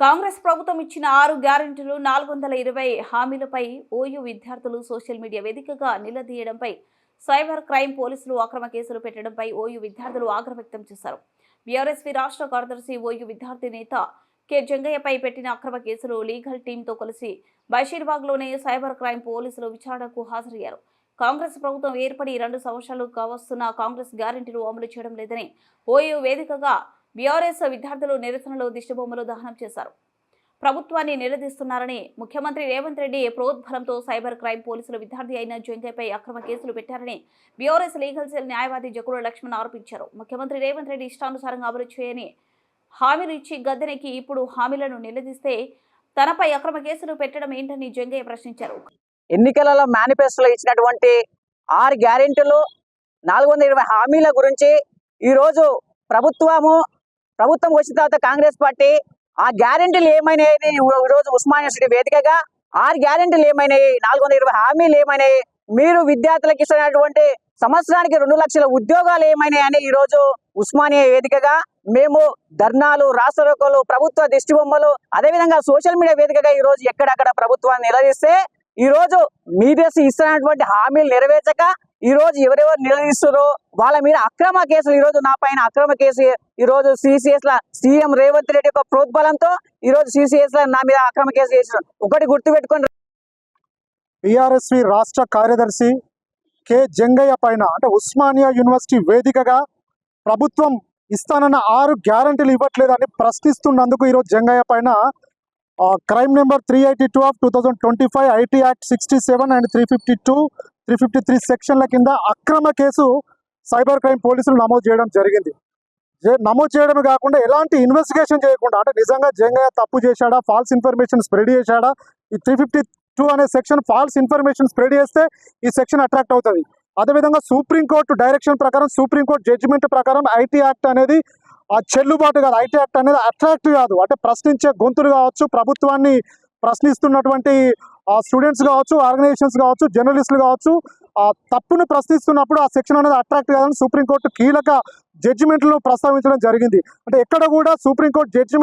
కాంగ్రెస్ ప్రభుత్వం ఇచ్చిన ఆరు గ్యారెంటీలు నాలుగు వందల ఇరవై హామీలపై ఓయూ విద్యార్థులు సోషల్ మీడియా వేదికగా నిలదీయడంపై సైబర్ క్రైమ్ పోలీసులు అక్రమ కేసులు పెట్టడంపై ఓయూ విద్యార్థులు ఆగ్రహం వ్యక్తం చేశారు. బీఆర్ఎస్వి రాష్ట్ర కార్యదర్శి ఓయూ విద్యార్థి నేత కె జంగయ్యపై పెట్టిన అక్రమ కేసులు లీగల్ టీంతో కలిసి బషీర్బాగ్లోనే సైబర్ క్రైమ్ పోలీసులు విచారణకు హాజరయ్యారు. కాంగ్రెస్ ప్రభుత్వం ఏర్పడి రెండు సంవత్సరాలు కావస్తున్న కాంగ్రెస్ గ్యారెంటీలు అమలు చేయడం లేదని ఓయూ వేదికగా బీఆర్ఎస్ విద్యార్థులు నిరసనలో దిష్టిబొమ్మలు దహనం చేశారు. ప్రభుత్వాన్ని నిలదీస్తున్నారని ముఖ్యమంత్రి రేవంత్ రెడ్డి ప్రోద్బలంతో సైబర్ క్రైమ్ పోలీసులు విద్యార్థి అయిన జంకైపై అక్రమ కేసులు పెట్టారని బీఆర్ఎస్ లీగల్ సెల్ న్యాయవాది జకుల లక్ష్మణ్ ఆరోపించారు. ముఖ్యమంత్రి రేవంత్ రెడ్డి ఇష్టానుసారంగా అమలు చేయని హామీలు ఇచ్చి గద్దెనెక్కి ఇప్పుడు హామీలను నిలదీస్తే తనపై అక్రమ కేసులు పెట్టడం ఏంటని జంగయ్య ప్రశ్నించారు. ఎన్నికలలో మేనిఫెస్టోలో ఇచ్చినటువంటి ఆరు గ్యారెంటీలు నాలుగు వందల ఇరవై హామీల గురించి ఈరోజు ప్రభుత్వము ప్రభుత్వం వచ్చిన తర్వాత కాంగ్రెస్ పార్టీ ఆ గ్యారెంటీలు ఏమైనాయి? ఈరోజు ఉస్మాన్ యూనివర్సిటీ వేదికగా ఆరు గ్యారెంటీలు ఏమైనాయి? నాలుగు వందల ఇరవై హామీలు ఏమైనాయి? మీరు విద్యార్థులకు ఇస్తున్నటువంటి సంవత్సరానికి రెండు లక్షల ఉద్యోగాలు ఏమైనాయని ఈరోజు ఉస్మానియా వేదికగా మేము ధర్నాలు రాష్ట్రోకలు ప్రభుత్వ దిష్టి బొమ్మలు అదేవిధంగా సోషల్ మీడియా వేదికగా ఈ రోజు ఎక్కడక్కడ ప్రభుత్వాన్ని నిలదీస్తే ఈ రోజు మీడియాస్ ఇస్తున్నటువంటి హామీలు నెరవేర్చక ఈ రోజు ఎవరెవరు నిలదీస్తారో వాళ్ళ మీద అక్రమ కేసులు ఈ రోజు నా పైన అక్రమ కేసు ఈ రోజు సిసిఎస్ ల సీఎం రేవంత్ రెడ్డి యొక్క ప్రోద్బలంతో ఈ రోజు సిసిఎస్ ల నా మీద అక్రమ కేసు చేసిన ఒకటి గుర్తుపెట్టుకుని బీఆర్ఎస్వి రాష్ట్ర కార్యదర్శి కె జంగయ్య పైన అంటే ఉస్మానియా యూనివర్సిటీ వేదికగా ప్రభుత్వం ఇస్తానన్న ఆరు గ్యారంటీలు ఇవ్వట్లేదని ప్రశ్నిస్తున్నందుకు ఈరోజు జంగయ్య పైన crime number three eighty two of two thousand twenty five IT act sixty seven and three fifty two three fifty three సెక్షన్ల కింద అక్రమ కేసు సైబర్ క్రైమ్ పోలీసులు నమోదు చేయడం జరిగింది. నమోదు చేయడమే కాకుండా ఎలాంటి ఇన్వెస్టిగేషన్ చేయకుండా అంటే నిజంగా జంగయ్య తప్పు చేశాడా ఫాల్స్ ఇన్ఫర్మేషన్ స్ప్రెడ్ చేశాడా ఈ త్రీ ఫిఫ్టీ టూ అనే సెక్షన్ ఫాల్స్ ఇన్ఫర్మేషన్ స్ప్రెడ్ చేస్తే ఈ సెక్షన్ అట్రాక్ట్ అవుతుంది. అదేవిధంగా సుప్రీంకోర్టు డైరెక్షన్ ప్రకారం సుప్రీంకోర్టు జడ్జిమెంట్ ప్రకారం ఐటీ యాక్ట్ అనేది ఆ చెల్లుబాటు కాదు. ఐటీ యాక్ట్ అనేది అట్రాక్ట్ కాదు. అంటే ప్రశ్నించే గొంతులు కావచ్చు ప్రభుత్వాన్ని ప్రశ్నిస్తున్నటువంటి స్టూడెంట్స్ కావచ్చు ఆర్గనైజేషన్స్ కావచ్చు జర్నలిస్టులు కావచ్చు ఆ తప్పును ప్రశ్నిస్తున్నప్పుడు ఆ సెక్షన్ అనేది అట్రాక్ట్ కాదని సుప్రీంకోర్టు కీలక జడ్జిమెంట్లను ప్రస్తావించడం జరిగింది. అంటే ఎక్కడ కూడా సుప్రీంకోర్టు జడ్జిమెంట్